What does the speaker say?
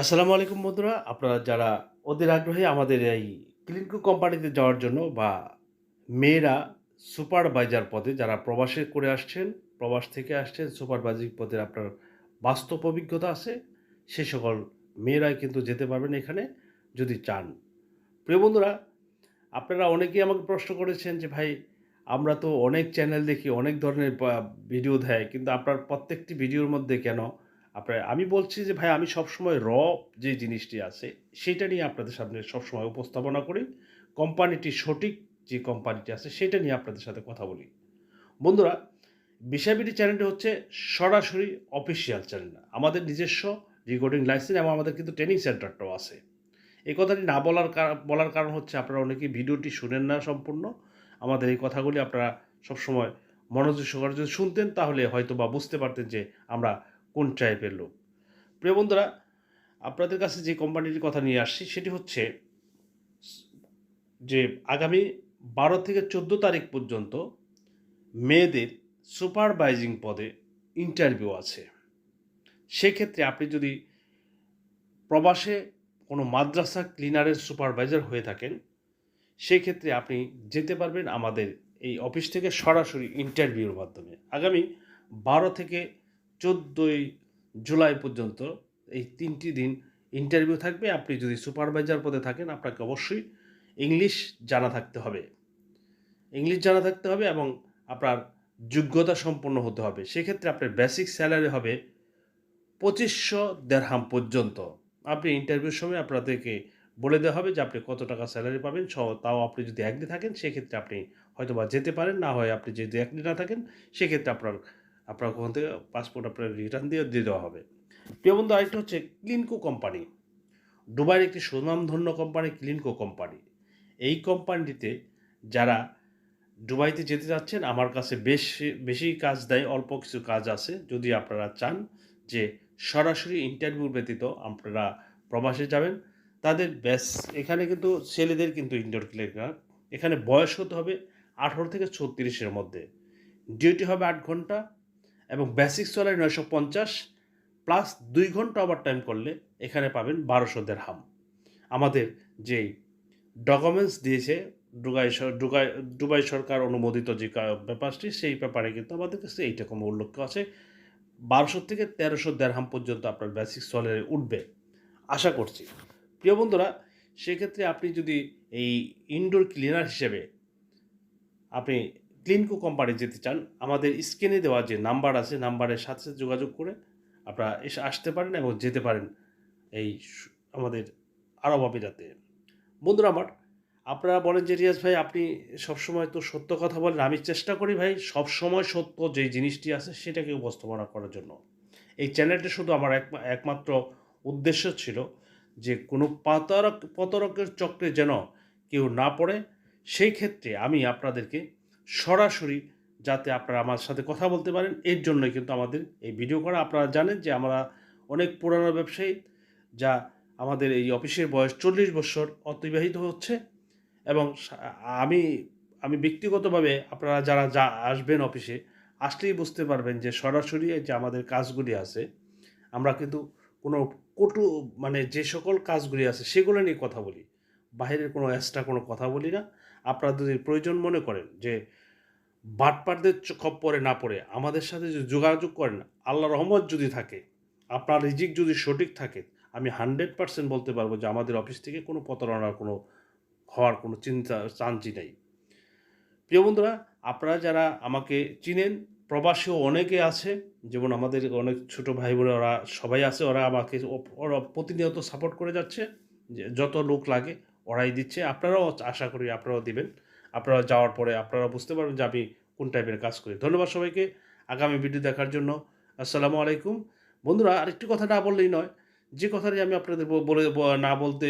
আসসালামু আলাইকুম বন্ধুরা। আপনারা যারা ওদের আগ্রহী আমাদের এই ক্লিনকো কোম্পানিতে যাওয়ার জন্য বা মেয়েরা সুপারভাইজার পদে যারা প্রবাসে করে আসছেন, প্রবাস থেকে আসছেন সুপারভাইজিং পদে আপনার বাস্তব অভিজ্ঞতা আছে, সে সকল মেয়েরাই কিন্তু যেতে পারবেন এখানে যদি চান। প্রিয় বন্ধুরা, আপনারা অনেকেই আমাকে প্রশ্ন করেছেন যে, ভাই, আমরা তো অনেক চ্যানেল দেখি, অনেক ধরনের ভিডিও দেয়, কিন্তু আপনার প্রত্যেকটি ভিডিওর মধ্যে কেন আপনার, আমি বলছি যে, ভাই, আমি সবসময় র যে জিনিসটি আছে, সেটা নিয়ে আপনাদের সামনে সবসময় উপস্থাপনা করি। কোম্পানিটি সঠিক যে কোম্পানিটি আছে, সেটা নিয়ে আপনাদের সাথে কথা বলি। বন্ধুরা বিষয়বিডি চ্যানেলটি হচ্ছে সরাসরি অফিসিয়াল চ্যানেল আমাদের নিজস্ব রেকর্ডিং লাইসেন্স এবং আমাদের কিন্তু ট্রেনিং সেন্টারটাও আছে। এই কথাটি না বলার বলার কারণ হচ্ছে আপনারা অনেকে ভিডিওটি শুনেন না সম্পূর্ণ। আমাদের এই কথাগুলি আপনারা সবসময় মনোযোগ সহকারে যদি শুনতেন, তাহলে হয়তো বা বুঝতে পারতেন যে আমরা কোন টাইপের লোক? প্রিয় বন্ধুরা, আপনাদের কাছে যে কোম্পানিটির কথা নিয়ে আসছি, সেটি হচ্ছে যে আগামী বারো থেকে চোদ্দ তারিখ পর্যন্ত মেয়েদের সুপারভাইজিং পদে ইন্টারভিউ আছে। সেক্ষেত্রে আপনি যদি প্রবাসে কোনো মাদ্রাসা ক্লিনারের সুপারভাইজার হয়ে থাকেন, সেক্ষেত্রে আপনি যেতে পারবেন আমাদের এই অফিস থেকে সরাসরি ইন্টারভিউর মাধ্যমে। আগামী বারো থেকে চোদ্দোই জুলাই পর্যন্ত এই তিনটি দিন ইন্টারভিউ থাকবে। আপনি যদি সুপারভাইজার পদে থাকেন, আপনাকে অবশ্যই ইংলিশ জানা থাকতে হবে। ইংলিশ জানা থাকতে হবে এবং আপনার যোগ্যতা সম্পন্ন হতে হবে। সেক্ষেত্রে আপনার বেসিক স্যালারি হবে পঁচিশশো দেড়হাম পর্যন্ত। আপনি ইন্টারভিউর সময় আপনাদেরকে বলে দেওয়া হবে যে আপনি কত টাকা স্যালারি পাবেন। স- তাও আপনি যদি একদি থাকেন, সেক্ষেত্রে আপনি হয়তো বা যেতে পারেন। না হয় আপনি যদি একদি না থাকেন, সেক্ষেত্রে আপনার আপনার ওখান থেকে পাসপোর্ট আপনার রিটার্ন দিয়ে দিয়ে দেওয়া হবে। প্রিয় বন্ধু, আরেকটা হচ্ছে ক্লিনকো কোম্পানি দুবাইয়ের একটি সুনামধন্য কোম্পানি ক্লিনকো কোম্পানি এই কোম্পানিটিতে যারা দুবাইতে যেতে যাচ্ছেন, আমার কাছে বেশি বেশি কাজ দেয়, অল্প কিছু কাজ আছে। যদি আপনারা চান যে সরাসরি ইন্টারভিউ ব্যতীত আপনারা প্রবাসে যাবেন, তাদের ব্যাস, এখানে কিন্তু ছেলেদের কিন্তু ইনডোর ক্লিনার এখানে বয়স হতে হবে আঠারো থেকে ছত্রিশের মধ্যে। ডিউটি হবে আট ঘণ্টা এবং বেসিক স্যালারি নয়শো পঞ্চাশ প্লাস দুই ঘণ্টা ওভার টাইম করলে এখানে পাবেন বারোশো দেড়হাম আমাদের যেই ডকুমেন্টস দিয়েছে ডুবাই ডুবাই দুবাই সরকার অনুমোদিত যে ব্যাপারটি, সেই ব্যাপারে কিন্তু আমাদের কাছে এইরকম উল্লেখ আছে। বারোশো থেকে তেরোশো দেড়হাম পর্যন্ত আপনার বেসিক স্যালারি উঠবে। আশা করছি। প্রিয় বন্ধুরা, সেক্ষেত্রে আপনি যদি এই ইনডোর ক্লিনার হিসেবে আপনি ক্লিনকো কোম্পানি যেতে চান, আমাদের স্ক্রিনে দেওয়া যে নাম্বার আছে নাম্বারের সাথে সাথে যোগাযোগ করে আপনারা এসে আসতে পারেন এবং যেতে পারেন এই আমাদের আরব আমিরাতে। বন্ধুরা আমার, আপনারা বলেন যে রিয়াজ ভাই, আপনি সবসময় তো সত্য কথা বলেন, আমি চেষ্টা করি ভাই, সবসময় সত্য যে জিনিসটি আছে সেটাকে উপস্থাপনা করার জন্য। এই চ্যানেলটা শুধু আমার এক একমাত্র উদ্দেশ্য ছিল যে কোনো পাতারক প্রতারকের চক্রে যেন কেউ না পড়ে, সেই ক্ষেত্রে আমি আপনাদেরকে সরাসরি যাতে আপনারা আমার সাথে কথা বলতে পারেন, এর জন্যই কিন্তু আমাদের এই ভিডিও করা। আপনারা জানেন যে আমরা অনেক পুরানো ব্যবসায়ী যা আমাদের এই অফিসের বয়স চল্লিশ বছর অতিবাহিত হচ্ছে এবং আমি আমি ব্যক্তিগতভাবে আপনারা যারা যা আসবেন অফিসে, আসলেই বুঝতে পারবেন যে সরাসরি যে আমাদের কাজগুলি আছে, আমরা কিন্তু কোনো কটু মানে যে সকল কাজগুলি আছে সেগুলো নিয়ে কথা বলি। বাইরের কোনো এক্সট্রা কোনো কথা বলি না। আপনারা যদি প্রয়োজন মনে করেন যে বাটপারদের খপ্পরে না পড়ে, আমাদের সাথে যদি যোগাযোগ করেন আল্লাহ রহমত যদি থাকে, আপনার রিজিক যদি সঠিক থাকে, আমি হান্ড্রেড পার্সেন্ট বলতে পারব যে আমাদের অফিস থেকে কোনো প্রতারণার কোনো হওয়ার কোনো চিন্তা, চান্সই নাই। প্রিয় বন্ধুরা, আপনারা যারা আমাকে চিনেন, প্রবাসীও অনেকে আছে, যেমন আমাদের অনেক ছোট ভাই বোন ওরা সবাই আছে, ওরা আমাকে ওরা প্রতিনিয়ত সাপোর্ট করে যাচ্ছে, যে যত লোক লাগে, ওরাই দিচ্ছে। আপনারাও আশা করি আপনারাও দিবেন। আপনারা যাওয়ার পরে আপনারা বুঝতে পারবেন যে আমি কোন টাইপের কাজ করি। ধন্যবাদ সবাইকে। আগামী ভিডিও দেখার জন্য আসসালামু আলাইকুম। বন্ধুরা, আরেকটি কথা না বললেই নয়। যে কথাটি আমি আপনাদের বলে না বলতে